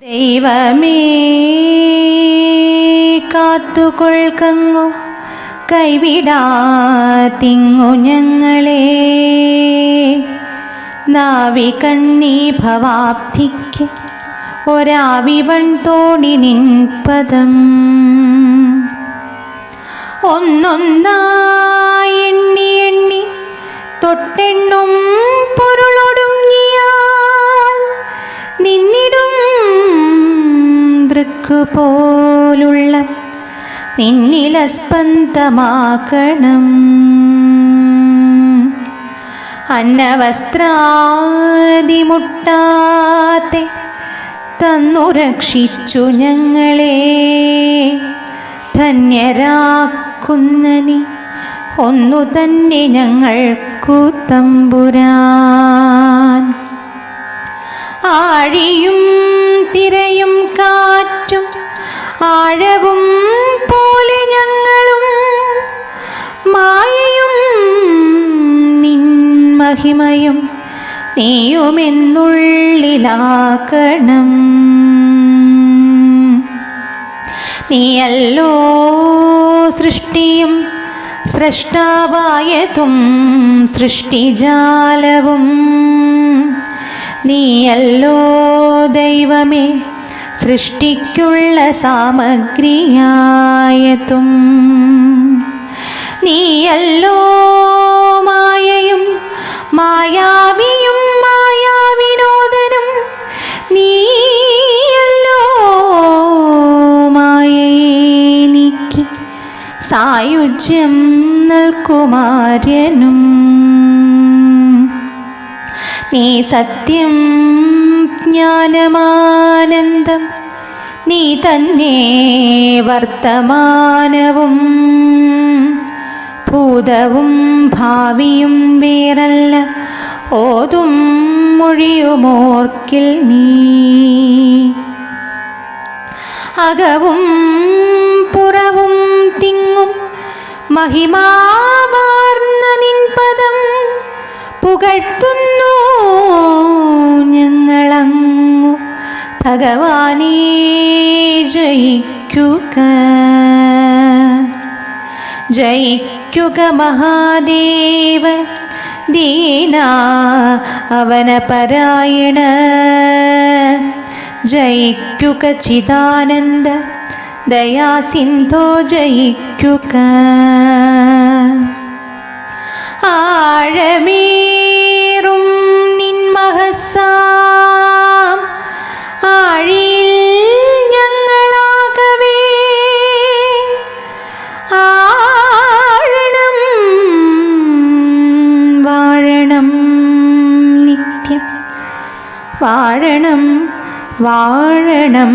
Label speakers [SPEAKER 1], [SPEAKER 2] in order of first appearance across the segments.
[SPEAKER 1] ദൈവമേ കാത്തുകൊൾക്കങ്ങു കൈവിടാത്തിങ്ങു ഞങ്ങളെ. നാവി കണ്ണീ ഭവാബ്ധിക്ക് ഒരാവിവൺ തോണി നിൻപദം. ഒന്നൊന്നായി എണ്ണി എണ്ണി തൊട്ടെണ്ണും നിന്നിലസ്പന്ദമാക്കണം അന്നവസ്ത്രാതിമുട്ടാത്തെ തന്നു രക്ഷിച്ചു ഞങ്ങളെ. ധന്യരാക്കുന്നനി ഒന്നു തന്നെ ഞങ്ങൾക്കു തമ്പുരാൻ. ആഴിയും തിരയും കാറ്റും ആഴവും പോലെ നീയുമെന്നുള്ളിലാക്കണം നീയല്ലോ സൃഷ്ടിയും സൃഷ്ടാവായതും സൃഷ്ടിജാലവും. നീയല്ലോ ദൈവമേ സൃഷ്ടിക്കുള്ള സാമഗ്രിയായതും. നീയല്ലോ മായയും മായാവിയും സായുജ്യം നൽകുമാര്യനും നീ സത്യം ജ്ഞാനമാനന്ദം നീ തന്നെ വർത്തമാനവും ഭൂതവും ഭാവിയും വേറല്ല ഓതും മൊഴിയുമോർക്കിൽ നീ. അകവും മഹിമാവാർന്ന നിൻപദം പുകഴ്ത്തുന്നു ഞങ്ങളങ്ങു. ഭഗവാനേ ജയിക്കുക. ജയിക്കുക മഹാദേവ ദീന അവനപരായണ. ജയിക്കുക ചിദാനന്ദ ദയാസിന്ധോ ജയിക്കുക. ആഴമേറും നിൻ മഹസാം. ആഴിയിൽ ഞങ്ങളാകവേ. ആഴണം വാഴണം നിത്യം. വാഴണം വാഴണം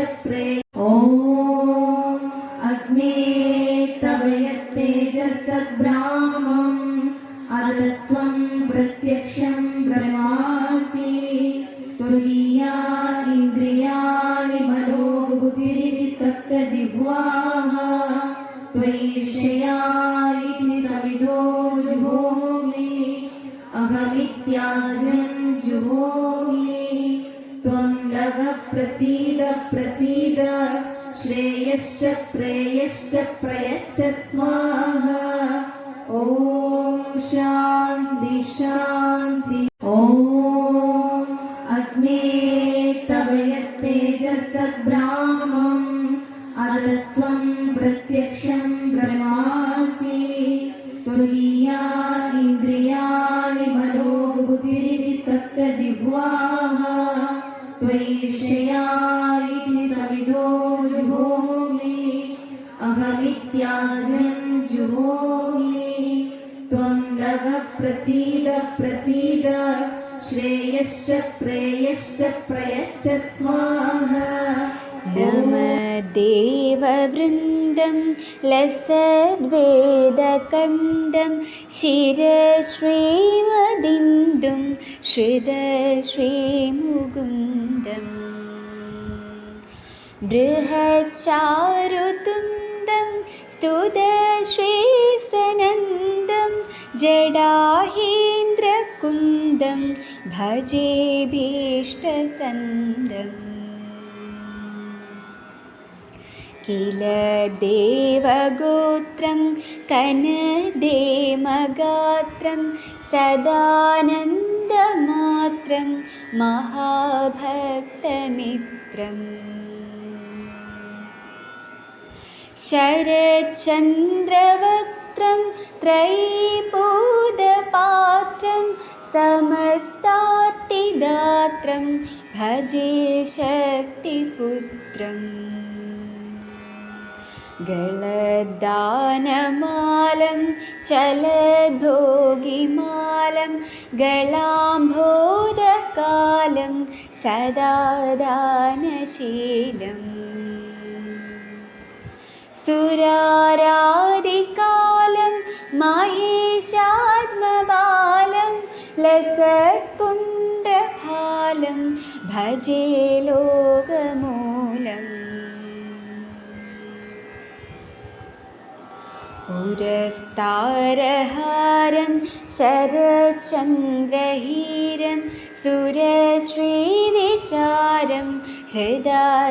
[SPEAKER 2] प्रे ॐ अग्ने तव यत्तेजस्तद्ब्राह्मम् अधस्त्वं प्रत्यक्षं ब्रह्मासि। तुरीया इन्द्रियाणि मनोबुद्धिरिति सप्तजिह्वाः। त्वयि विषया इति सविदो जुहोमि। अहमित्याज्यं जुहोमि। त्वं नः प्रसीद। श्रेयश्च प्रेयश्च प्रयच्छ स्वाहा ॐ शान्ति शान्ति। ॐ अग्ने तव यत्तेजस्तद्ब्राह्मम् अधस्त्वं प्रत्यक्षं ब्रह्मासि। तुरीया इन्द्रियाणि मनोबुद्धिरिति सप्तजिह्वाः। त्वयि त्वं नः प्रसीद प्रसीद श्रेयश्च प्रेयश्च प्रयच्छ स्वाहा
[SPEAKER 3] भ्रमदेवावृन्दं लसद्वेदकन्दं शिरश्रीमदिन्दं श्रुश्री मुकुन्दं स्तुतश्रीसनन्दं जडाहीन्द्रकुन्दं भजेभीष्टसन्दम् किल देवगोत्रं कनदेमगात्रं सदानन्दमात्रं महाभक्तमित्रम् शरच्चन्द्रवक्त्रं त्रयीपूदपात्रं समस्तार्तिदात्रं भजे शक्तिपुत्रम्। गलदानमालं चलद्भोगिमालं गलाम्भोदकालं सदा दानशीलम् സുരാരാതികാലം മഹേശാത്മബാലം ലസത്കുണ്ഡഭാലം ഭജേ ലോകമൂലം. പുരസ്താരഹാരം ശരചന്ദ്രഹീരം സുരശ്രീവിചാരം ഹൃദയ